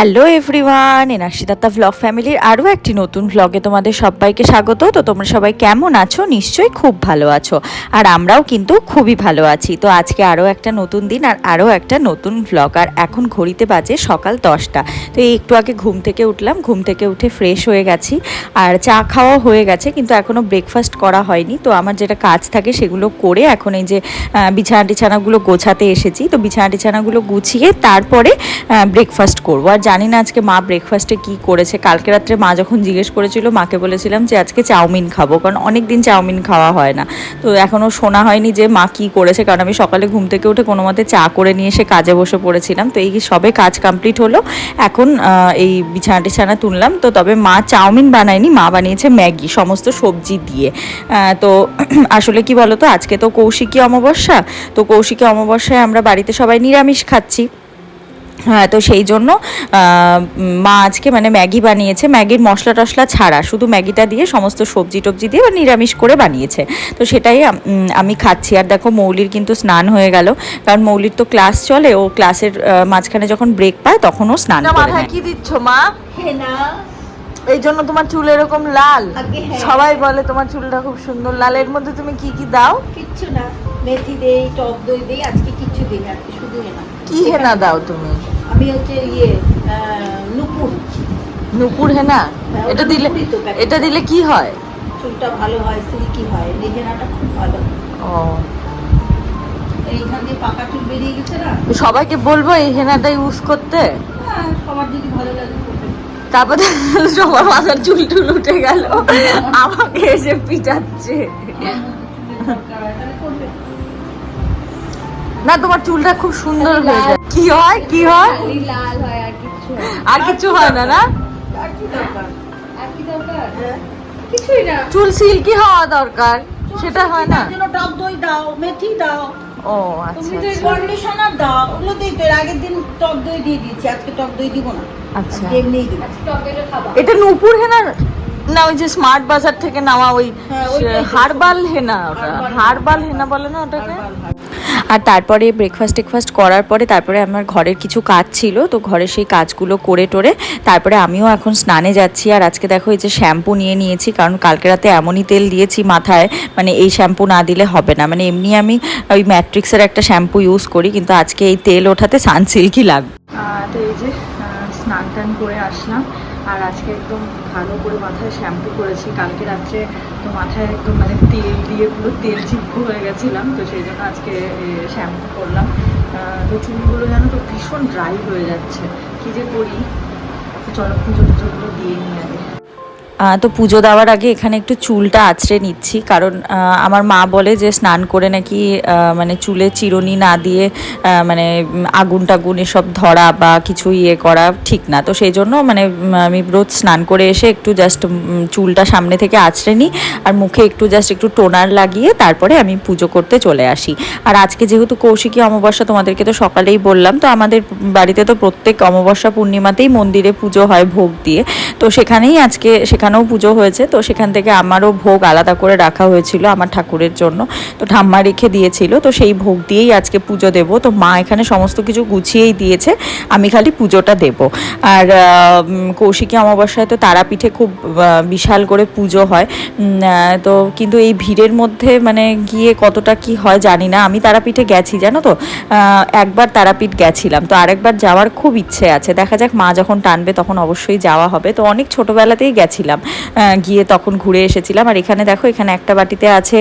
Hello everyone এনাশিদাতা vlog ফ্যামিলির আরও একটি নতুন ভ্লগে তোমাদের সবাইকে স্বাগত। তো তোমরা সবাই কেমন আছো? নিশ্চয়ই খুব ভালো আছো। আর আমরাও কিন্তু খুবই ভালো আছি। তো আজকে আরও একটা নতুন দিন আর আরও একটা নতুন ভ্লগ আর এখন ঘড়িতে বাজে সকাল দশটা। তো এই একটু আগে ঘুম থেকে উঠলাম। ঘুম থেকে উঠে ফ্রেশ হয়ে গেছি। আর চা খাওয়া হয়ে গেছে, কিন্তু এখনও ব্রেকফাস্ট করা হয়নি। তো আমার যেটা কাজ থাকে সেগুলো করে এখন এই যে বিছানা টিছানাগুলো গোছাতে এসেছি। তো বিছানা টিছানাগুলো গুছিয়ে তারপরে ব্রেকফাস্ট করব। আর জানি না আজকে মা ব্রেকফাস্টে কি করেছে। কালকে রাত্রে মা যখন জিজ্ঞেস করেছিল, মাকে বলেছিলাম যে আজকে চাউমিন খাব, কারণ অনেক দিন চাউমিন খাওয়া হয় না। তো এখনও শোনা হয়নি যে মা কি করেছে, কারণ আমি সকালে ঘুম থেকে উঠে কোনো মতে চা করে নিয়ে এসে কাজে বসে পড়েছিলাম। তো এই সবে কাজ কমপ্লিট হলো। এখন এই বিছানা টিছানা তুললাম। তো তবে মা চাউমিন বানায়নি, মা বানিয়েছে ম্যাগি, সমস্ত সবজি দিয়ে। তো আসলে কি বলতো, আজকে তো কৌশিকী অমাবস্যা। তো কৌশিকী অমাবস্যায় আমরা বাড়িতে সবাই নিরামিষ খাচ্ছি। তো সেই জন্য মা আজকে মানে ম্যাগি বানিয়েছে। ম্যাগির মশলা টশলা ছাড়া শুধু ম্যাগিটা দিয়ে সমস্ত সবজি টবজি দিয়ে বা নিরামিষ করে বানিয়েছে। তো সেটাই আমি খাচ্ছি। আর দেখো মৌলির কিন্তু স্নান হয়ে গেল। কারণ মৌলির তো ক্লাস চলে ও ক্লাসের মাঝখানে যখন ব্রেক পায় তখন ও স্নান করে নেয়। কি দিচ্ছ মা? এই জন্য তোমার চুল এরকম লাল। হ্যাঁ। সবাই বলে তোমার চুলটা খুব সুন্দর লাল। এর মধ্যে তুমি কি কি দাও? কিচ্ছু না। মেথি দেই টক দই দেই আজকে কিচ্ছু দিই না আজকে শুধু হেনা। কি হেনা দাও তুমি? আমি হচ্ছে ইয়ে নুপুর। নুপুর হেনা? হ্যাঁ, এটা দিলে। এটা দিলে কি হয়? চুলটা ভালো হয় সিল্কি হয় এই হেনাটা খুব ভালো। ও। এইখান দিয়ে পাকা চুল বেরিয়ে গেছে না? সবাইকে বলব এই হেনাটা ইউজ করতে। হ্যাঁ, সবার যদি ভালো লাগে তারপরে সবার মাথার চুল টুল উঠে গেল। আমাকে এসে পিটাচ্ছে। না তোমার চুলটা খুব সুন্দর হয়ে যায়। কি হয় কি হয়? লাল হয় আর কিচ্ছু হয় না। আর কিছু হয় না না? আর কি দরকার। আর কি দরকার কিছুই না। চুল সিল্কি হওয়া দরকার সেটা হয় না। জন্য টক দই দাও মেথি দাও। ও তুমি আচ্ছা তো আচ্ছা। কন্ডিশনার দাও ওগুলো দিই তো এর আগের দিন টক দই দিয়ে দিয়েছি আজকে টক দই দিব না। আচ্ছা। আজকে এমনিই দিব। টক দইটা খাবা। এটা নূপুর হেনা না ওই যে স্মার্ট বাজার থেকে নেওয়া ওই হ্যাঁ, হারবাল হেনা ওটা। হারবাল হেনা। হেনা বলে না ওটাকে? আর তারপরে ব্রেকফাস্ট টেকফাস্ট করার পরে তারপরে আমার ঘরের কিছু কাজ ছিল তো ঘরের সেই কাজগুলো করে টোরে তারপরে আমিও এখন স্নানে যাচ্ছি। আর আজকে দেখো এই যে শ্যাম্পু নিয়ে নিয়েছি কারণ কালকে রাতে এমনই তেল দিয়েছি মাথায় মানে এই শ্যাম্পু না দিলে হবে না। মানে এমনি আমি ওই ম্যাট্রিক্সের একটা শ্যাম্পু ইউজ করি কিন্তু আজকে এই তেল ওঠাতে সানসিল্কই লাগবে তো এই যে স্নান টান করে আসলাম। আর আজকে একদম ভালো করে মাথায় শ্যাম্পু করেছি। কালকে রাত্রে তো মাথায় একদম মানে তেল দিয়ে পুরো তেল চিপকু হয়ে গেছিলাম, তো সেই জন্য আজকে শ্যাম্পু করলাম। তো চুলগুলো যেন তো ভীষণ ড্রাই হয়ে যাচ্ছে। কী যে করি? চলো পুজো টুজোগুলো দিয়ে নিয়ে আগে। তো পুজো দেওয়ার আগে এখানে একটু চুলটা আঁচড়ে নিচ্ছি, কারণ আমার মা বলে যে স্নান করে নাকি মানে চুলে চিরুনি না দিয়ে মানে আগুন টাগুন এসব ধরা বা কিছু ইয়ে করা ঠিক না। তো সেই জন্য মানে আমি রোজ স্নান করে এসে একটু জাস্ট চুলটা সামনে থেকে আঁচড়ে নিই আর মুখে একটু জাস্ট একটু টোনার লাগিয়ে তারপরে আমি পুজো করতে চলে আসি। আর আজকে যেহেতু কৌশিকী অমাবস্যা তোমাদেরকে তো সকালেই বললাম, তো আমাদের বাড়িতে তো প্রত্যেক অমাবস্যা পূর্ণিমাতেই মন্দিরে পুজো হয় ভোগ দিয়ে। তো সেখানেই আজকে সেখানেও পুজো হয়েছে, তো সেখান থেকে আমারও ভোগ আলাদা করে রাখা হয়েছিল আমার ঠাকুরের জন্য। তো ঠাম্মা রেখে দিয়েছিল, তো সেই ভোগ দিয়েই আজকে পুজো দেব। তো মা এখানে সমস্ত কিছু গুছিয়েই দিয়েছে, আমি খালি পুজোটা দেব। আর কৌশিকী অমাবস্যায় তো তারাপীঠে খুব বিশাল করে পুজো হয়। তো কিন্তু এই ভিড়ের মধ্যে মানে গিয়ে কতটা কি হয় জানি না। আমি তারাপীঠে গেছি, জানো তো? একবার তারাপীঠ গেছিলাম, তো আরেকবার যাওয়ার খুব ইচ্ছে আছে। দেখা যাক মা যখন টানবে তখন অবশ্যই যাওয়া হবে। তো অনেক ছোটোবেলাতেই গেছিলাম। আহ, গিয়ে তখন ঘুরে এসেছিলাম। আর এখানে দেখো এখানে একটা বাটিতে আছে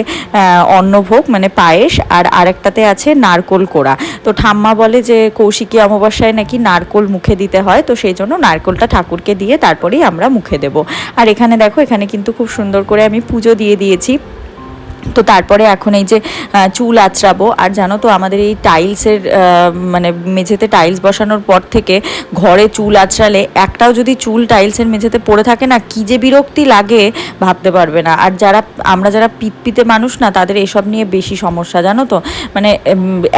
অন্নভোগ মানে পায়েস আর আরেকটাতে আছে নারকোল কোড়া। তো ঠাম্মা বলে যে কৌশিকী অমাবস্যায় নাকি নারকোল মুখে দিতে হয় তো সেই জন্য নারকোলটা ঠাকুরকে দিয়ে তারপরেই আমরা মুখে দেব। আর এখানে দেখো এখানে কিন্তু খুব সুন্দর করে আমি পুজো দিয়ে দিয়েছি। তো তারপরে এখন এই যে চুল আঁচড়াবো। আর জানো তো, আমাদের এই টাইলসের মানে মেঝেতে টাইলস বসানোর পর থেকে ঘরে চুল আঁচড়ালে একটাও যদি চুল টাইলসের মেঝেতে পড়ে থাকে না, কী যে বিরক্তি লাগে ভাবতে পারবে না। আর যারা, আমরা যারা পিতপিতে মানুষ না, তাদের এসব নিয়ে বেশি সমস্যা, জানো তো? মানে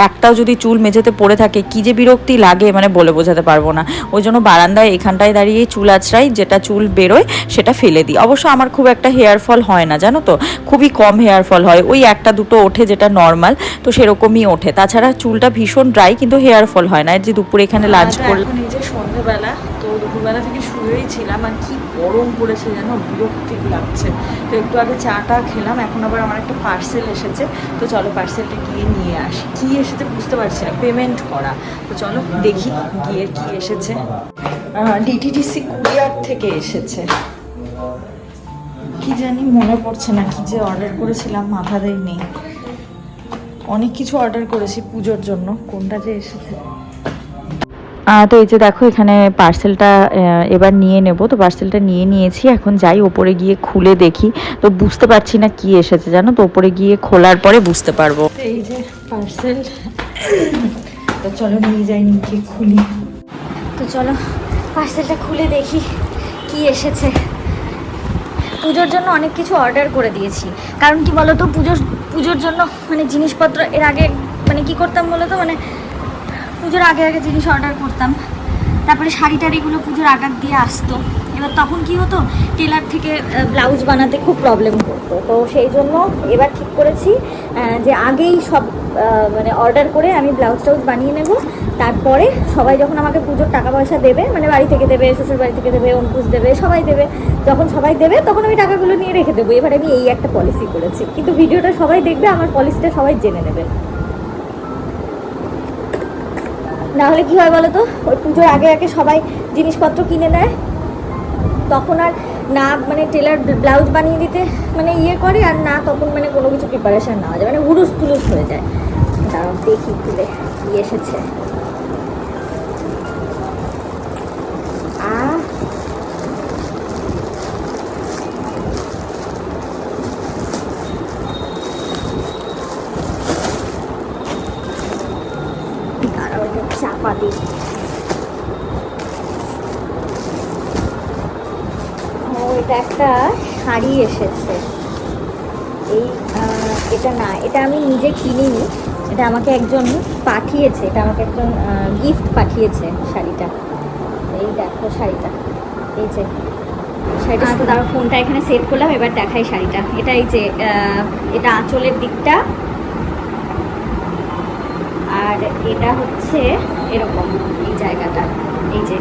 একটাও যদি চুল মেঝেতে পড়ে থাকে, কী যে বিরক্তি লাগে মানে বলে বোঝাতে পারব না। ওই জন্য বারান্দায়, এখানটায় দাঁড়িয়ে চুল আঁচড়াই, যেটা চুল বেরোয়, সেটা ফেলে দিই। অবশ্য আমার খুব একটা হেয়ার ফল হয় না, জানো তো? খুবই কম হেয়ার ফল ফল হয়। ওই একটা দুটো ওঠে যেটা নর্মাল তো সেরকমই ওঠে। তাছাড়া চুলটা ভীষণ ড্রাই কিন্তু হেয়ার ফল হয় না। এই যে দুপুরে এখানে লাঞ্চ করলাম। এই যে সন্ধ্যেবেলা তো দুপুরবেলা থেকে শুয়েই ছিলাম আর কি গরম পড়েছে যেন বিরক্তি লাগছে। তো একটু আগে চাটা খেলাম এখন আবার আমার একটা পার্সেল এসেছে। তো চলো পার্সেলটা গিয়ে নিয়ে আসি। কি এসেছে বুঝতে পারছি না পেমেন্ট করা। তো চলো দেখি গিয়ে কি এসেছে। ডিটিডিসি কুরিয়ার থেকে এসেছে। কি জানি মনে পড়ছে না কি যে অর্ডার করেছিলাম মাথাতেই নেই। অনেক কিছু অর্ডার করেছি পুজোর জন্য কোনটা যে এসেছে। তো এই যে দেখো এখানে পার্সেলটা এবার নিয়ে নেব। তো পার্সেলটা নিয়ে নিয়েছি এখন যাই ওপরে গিয়ে খুলে দেখি। তো বুঝতে পারছি না কি এসেছে জানো তো? ওপরে গিয়ে খোলার পরে বুঝতে পারব। এই যে পার্সেল তো চলো নিয়ে যাই নিচে খুলি। তো চলো পার্সেলটা খুলে দেখি কি এসেছে। পুজোর জন্য অনেক কিছু অর্ডার করে দিয়েছি। কারণ কি বলতো, পুজোর পুজোর জন্য মানে জিনিসপত্র, এর আগে মানে কি করতাম বলতো মানে পুজোর আগে আগে জিনিস অর্ডার করতাম। তারপরে শাড়ি টাড়িগুলো পুজোর আগার দিয়ে আসতো। এবার তখন কি হতো? টেলার থেকে ব্লাউজ বানাতে খুব প্রবলেম করতো তো সেই জন্য এবার ঠিক করেছি যে আগেই সব মানে অর্ডার করে আমি ব্লাউজ টাউজ বানিয়ে নেব। তারপরে সবাই যখন আমাকে পুজোর টাকা পয়সা দেবে মানে বাড়ি থেকে দেবে, শ্বশুর বাড়ি থেকে দেবে অঙ্কুশ দেবে, সবাই দেবে, যখন সবাই দেবে, তখন আমি টাকাগুলো নিয়ে রেখে দেবো। এবার আমি এই একটা পলিসি করেছি। কিন্তু ভিডিওটা সবাই দেখবে, আমার পলিসিটা সবাই জেনে নেবে। না হলে কি হয় বলো তো ওই পুজোর আগে আগে সবাই জিনিসপত্র কিনে নেয় তখন আর না মানে টেলার ব্লাউজ বানিয়ে দিতে মানে ইয়ে করে আর না, তখন মানে কোনো কিছু প্রিপারেশান নেওয়া যায় মানে হুরুস তুলুস হয়ে যায়। দাঁড়াও, দেখি খুলে কি এসেছে। চাপা দিই। একটা শাড়ি এসেছে। এই এটা না এটা আমি নিজে কিনিনি। এটা আমাকে একজন পাঠিয়েছে এটা আমাকে একজন গিফট পাঠিয়েছে শাড়িটা। এই দেখো শাড়িটা। এই যে শাড়িটা তো তার ফোনটা এখানে সেভ করলাম এবার দেখাই শাড়িটা। এটা এই যে এটা আঁচলের দিকটা। আর এটা হচ্ছে এরকম এই জায়গাটা। এই যে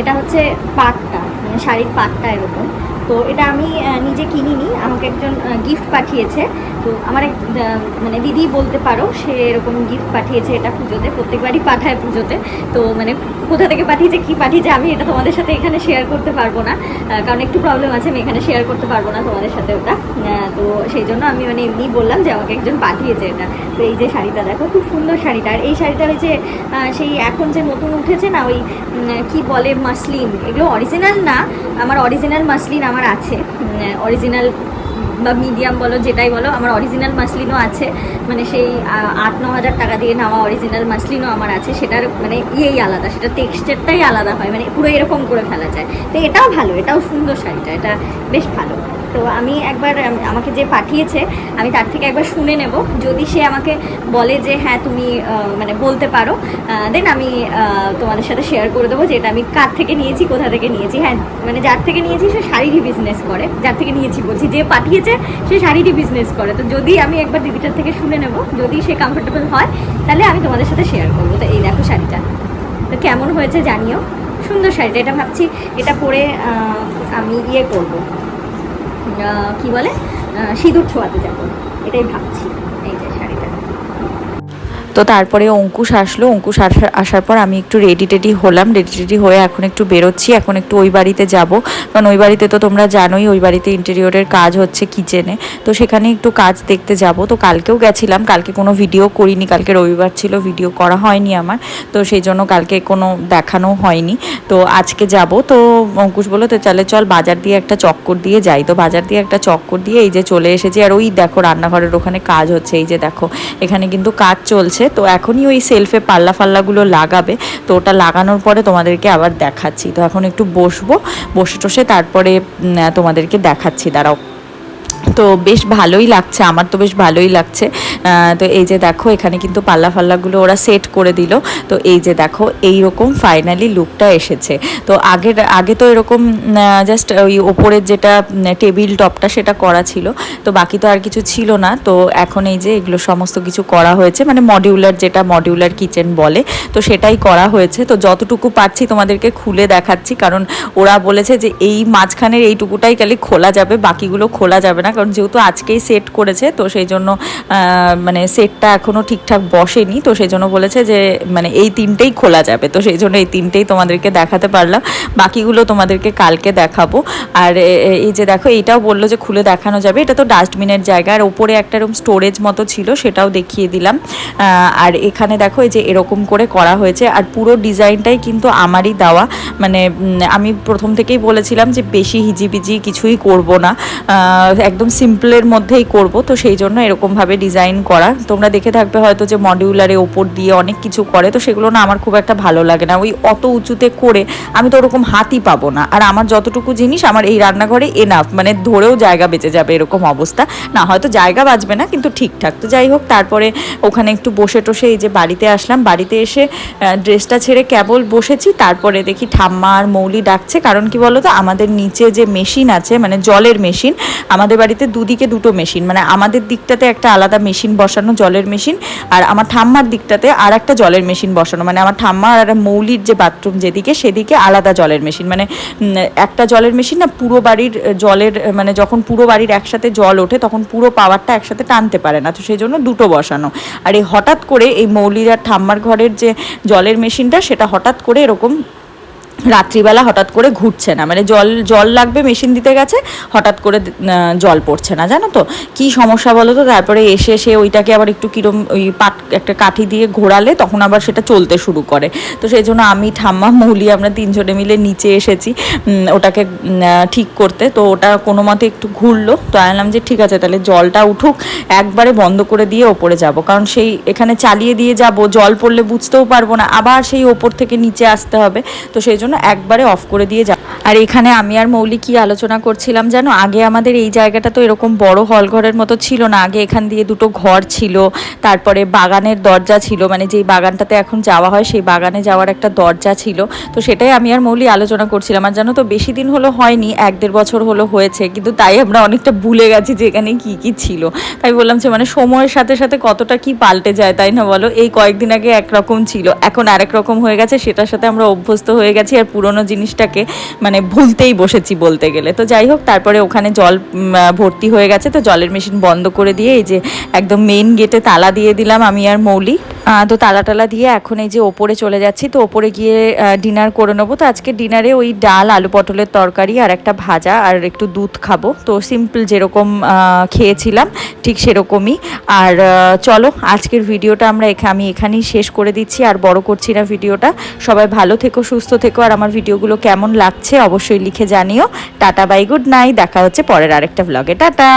এটা হচ্ছে পাটটা মানে শাড়ির পাটটা এরকম। তো এটা আমি নিজে কিনিনি। আমাকে একজন গিফট পাঠিয়েছে। তো আমার এক মানে দিদি বলতে পারো, সে এরকম গিফট পাঠিয়েছে এটা পুজোতে, প্রত্যেকবারই পাঠায় পুজোতে। তো মানে কোথা থেকে পাঠিয়েছে, কি পাঠিয়েছে, আমি এটা তোমাদের সাথে এখানে শেয়ার করতে পারব না। কারণ একটু প্রবলেম আছে, আমি এখানে শেয়ার করতে পারব না তোমাদের সাথে ওটা। তো সেই জন্য আমি মানে এমনি বললাম যে আমাকে একজন পাঠিয়েছে এটা। তো এই যে শাড়িটা দেখো, খুব সুন্দর শাড়িটা। আর এই শাড়িটা হয়েছে সেই এখন যে নতুন উঠেছে না, ওই কি বলে, মাসলিন? এগুলো অরিজিনাল না, আমার অরিজিনাল মাসলিন আমার আছে। অরিজিনাল বা মিডিয়াম বলো, যেটাই বলো, আমার অরিজিনাল মাসলিনও আছে। মানে সেই আট, ন হাজার টাকা দিয়ে নেওয়া অরিজিনাল মাসলিনও আমার আছে। সেটার মানে ইয়েই আলাদা, সেটা টেক্সচারটাই আলাদা হয়। মানে পুরো এরকম করে ফেলা যায়। তো এটাও ভালো, এটাও সুন্দর শাড়িটা, এটা বেশ ভালো। তো আমি একবার আমাকে যে পাঠিয়েছে, আমি তার থেকে একবার শুনে নেব। যদি সে আমাকে বলে যে হ্যাঁ তুমি মানে বলতে পারো দেন আমি তোমাদের সাথে শেয়ার করে দেবো যে এটা আমি কার থেকে নিয়েছি, কোথা থেকে নিয়েছি। হ্যাঁ মানে যার থেকে নিয়েছি সে শাড়িরই বিজনেস করে। যার থেকে নিয়েছি বলছি, যে পাঠিয়েছে সে শাড়িরই বিজনেস করে। তো যদি আমি একবার দিদিটার থেকে শুনে নেব, যদি সে কমফোর্টেবল হয়, তাহলে আমি তোমাদের সাথে শেয়ার করব। তো এই দেখো শাড়িটা। তো কেমন হয়েছে জানিও। সুন্দর শাড়িটা। এটা ভাবছি এটা পরে আমি ইয়ে করব। কি বলে? সিঁদুর ছোঁয়াতে যাব। এটাই ভাবছি। তো তারপরে অঙ্কুশ আসলো। অঙ্কুশ আসার আসার পর আমি একটু রেডি টেডি হলাম। রেডি টেডি হয়ে এখন একটু বেরোচ্ছি। এখন একটু ওই বাড়িতে যাব। কারণ ওই বাড়িতে তো তোমরা জানোই, ওই বাড়িতে ইন্টেরিয়রের কাজ হচ্ছে কিচেনে তো সেখানে একটু কাজ দেখতে যাব। তো কালকেও গেছিলাম। কালকে কোনো ভিডিও করিনি। কালকে রবিবার ছিল। ভিডিও করা হয়নি আমার। তো সেই জন্য কালকে কোনো দেখানো হয়নি। তো আজকে যাব। তো অঙ্কুশ বলল, তো চলে চল বাজার দিয়ে একটা চক্কর দিয়ে যাই। তো বাজার দিয়ে একটা চক্কর দিয়ে এই যে চলে এসেছি। আর ওই দেখো রান্নাঘরের ওখানে কাজ হচ্ছে। এই যে দেখো, এখানে কিন্তু কাজ চলছে। তো এখনই ওই সেলফে পাল্লা ফাল্লাগুলো লাগাবে। তো ওটা লাগানোর পরে তোমাদেরকে আবার দেখাচ্ছি। তো এখন একটু বসবো বসে টসে তারপরে তোমাদেরকে দেখাচ্ছি। দাঁড়াও। তো বেশ ভালোই লাগছে, আমার তো বেশ ভালোই লাগছে। তো এই যে দেখো, এখানে কিন্তু পাল্লা ফাল্লাগুলো ওরা সেট করে দিল। তো এই যে দেখো এই রকম ফাইনালি লুকটা এসেছে। তো আগের, আগে তো এরকম জাস্ট ওই ওপরের যেটা টেবিল টপটা সেটা করা ছিল। তো বাকি তো আর কিছু ছিল না। তো এখন এই যে এগুলো সমস্ত কিছু করা হয়েছে মানে মডিউলার যেটা মডিউলার কিচেন বলে, তো সেটাই করা হয়েছে। তো যতটুকু পাচ্ছি তোমাদেরকে খুলে দেখাচ্ছি, কারণ ওরা বলেছে যে এই মাঝখানের এইটুকুটাই খালি খোলা যাবে, বাকিগুলো খোলা যাবে না। কারণ যেহেতু আজকেই সেট করেছে তো সেই জন্য মানে সেটটা এখনও ঠিকঠাক বসেনি তো সেই জন্য বলেছে যে মানে এই তিনটেই খোলা যাবে। তো সেই জন্য এই তিনটেই তোমাদেরকে দেখাতে পারলাম। বাকিগুলো তোমাদেরকে কালকে দেখাবো। আর এই যে দেখো এইটাও বলল যে খুলে দেখানো যাবে। এটা তো ডাস্টবিনের জায়গা। আর ওপরে একটা রুম স্টোরেজ মতো ছিল সেটাও দেখিয়ে দিলাম। আর এখানে দেখো এই যে এরকম করে করা হয়েছে। আর পুরো ডিজাইনটাই কিন্তু আমারই দেওয়া। মানে আমি প্রথম থেকেই বলেছিলাম যে বেশি হিজিবিজি কিছুই করব না। আহ, একদম সিম্পলের মধ্যেই করব, তো সেই জন্য এরকমভাবে ডিজাইন করা। তোমরা দেখে থাকবে হয়তো যে মডিউলারে ওপর দিয়ে অনেক কিছু করে, তো সেগুলো না আমার খুব একটা ভালো লাগে না। ওই অত উঁচুতে করে আমি তো ওরকম হাতই পাবো না। আর আমার যতটুকু জিনিস, আমার এই রান্নাঘরে এনাফ মানে ধরেও জায়গা বেঁচে যাবে এরকম অবস্থা। না, হয়তো জায়গা বাঁচবে না, কিন্তু ঠিকঠাক। তো যাই হোক, তারপরে ওখানে একটু বসে টসে এই যে বাড়িতে আসলাম। বাড়িতে এসে ড্রেসটা ছেড়ে কেবল বসেছি। তারপরে দেখি ঠাম্মা আর মৌলি ডাকছে। কারণ কি বলতো? আমাদের নিচে যে মেশিন আছে মানে জলের মেশিন আমাদের বাড়িতে দুদিকে দুটো মেশিন। মানে আমাদের দিকটাতে একটা আলাদা মেশিন বসানো, জলের মেশিন, আর আমার ঠাম্মার দিকটাতে আর একটা জলের মেশিন বসানো। মানে আমার ঠাম্মা আর মৌলির যে বাথরুম যেদিকে, সেদিকে আলাদা জলের মেশিন। মানে একটা জলের মেশিন না পুরো বাড়ির জলের মানে যখন পুরো বাড়ির একসাথে জল ওঠে, তখন পুরো পাওয়ারটা একসাথে টানতে পারে না। তো সেই জন্য দুটো বসানো। আর এই হঠাৎ করে এই মৌলির আর ঠাম্মার ঘরের যে জলের মেশিনটা, সেটা হঠাৎ করে এরকম রাত্রিবেলা হঠাৎ করে ঘুরছে না। মানে জল জল লাগবে, মেশিন দিতে গেছে, হঠাৎ করে জল পড়ছে না, জানো তো? কি সমস্যা বলো তো? তারপরে এসে সে ওইটাকে আবার একটু কিরম ওই পাট, একটা কাঠি দিয়ে ঘোরালে তখন আবার সেটা চলতে শুরু করে। তো সেই জন্য আমি, ঠাম্মা, মৌলি, আমরা তিনজনে মিলে নিচে এসেছি। ওটাকে ঠিক করতে। তো ওটা কোনো মতে একটু ঘুরলো। তো আনলাম যে, ঠিক আছে, তাহলে জলটা উঠুক। একবারে বন্ধ করে দিয়ে ওপরে যাব। কারণ সেই এখানে চালিয়ে দিয়ে যাব। জল পড়লে বুঝতেও পারব না। আবার সেই ওপর থেকে নিচে আসতে হবে। তো সেই জন্য একবারে অফ করে দিয়ে যাব আর এখানে আমি আর মৌলি কি আলোচনা করছিলাম জানো? আগে আমাদের এই জায়গাটা তো এরকম বড় হল ঘরের মতো ছিল না। আগে এখান দিয়ে দুটো ঘর ছিল, তারপরে বাগানের দরজা ছিল মানে যেই বাগানটাতে এখন যাওয়া হয় সেই বাগানে যাওয়ার একটা দরজা ছিল। তো সেটাই আমি আর মৌলি আলোচনা করছিলাম। আর জানো তো, বেশি দিন হলো হয়নি, এক দেড় বছর হলো হয়েছে, কিন্তু তাই আমরা অনেকটা ভুলে গেছি যে এখানে কী কী ছিল। তাই বললাম যে মানে সময়ের সাথে সাথে কতটা কি পাল্টে যায়, তাই না বলো? এই কয়েকদিন আগে একরকম ছিল, এখন আরেক রকম হয়ে গেছে, সেটার সাথে আমরা অভ্যস্ত হয়ে গেছি। আর পুরোনো জিনিসটাকে মানে ভুলতেই বসেছি বলতে গেলে। তো যাই হোক, তারপরে ওখানে জল ভর্তি হয়ে গেছে। তো জলের মেশিন বন্ধ করে দিয়ে এই যে একদম মেন গেটে তালা দিয়ে দিলাম আমি আর মৌলি। তো তালা টালা দিয়ে এখন এই যে ওপরে চলে যাচ্ছি, তো ওপরে গিয়ে ডিনার করে নেব। তো আজকে ডিনারে ওই ডাল, আলু পটলের তরকারি আর একটা ভাজা আর একটু দুধ খাব। তো সিম্পল যেরকম খেয়েছিলাম, ঠিক সেরকমই। আর চলো আজকের ভিডিওটা আমরা এখা, আমি এখানেই শেষ করে দিচ্ছি। আর বড় করছি না ভিডিওটা। সবাই ভালো থেকো, সুস্থ থেকো। আর আমার ভিডিওগুলো কেমন লাগছে অবশ্যই লিখে জানিও। টাটা বাই গুড নাই দেখা হচ্ছে পরের আরেকটা ব্লগে টাটা!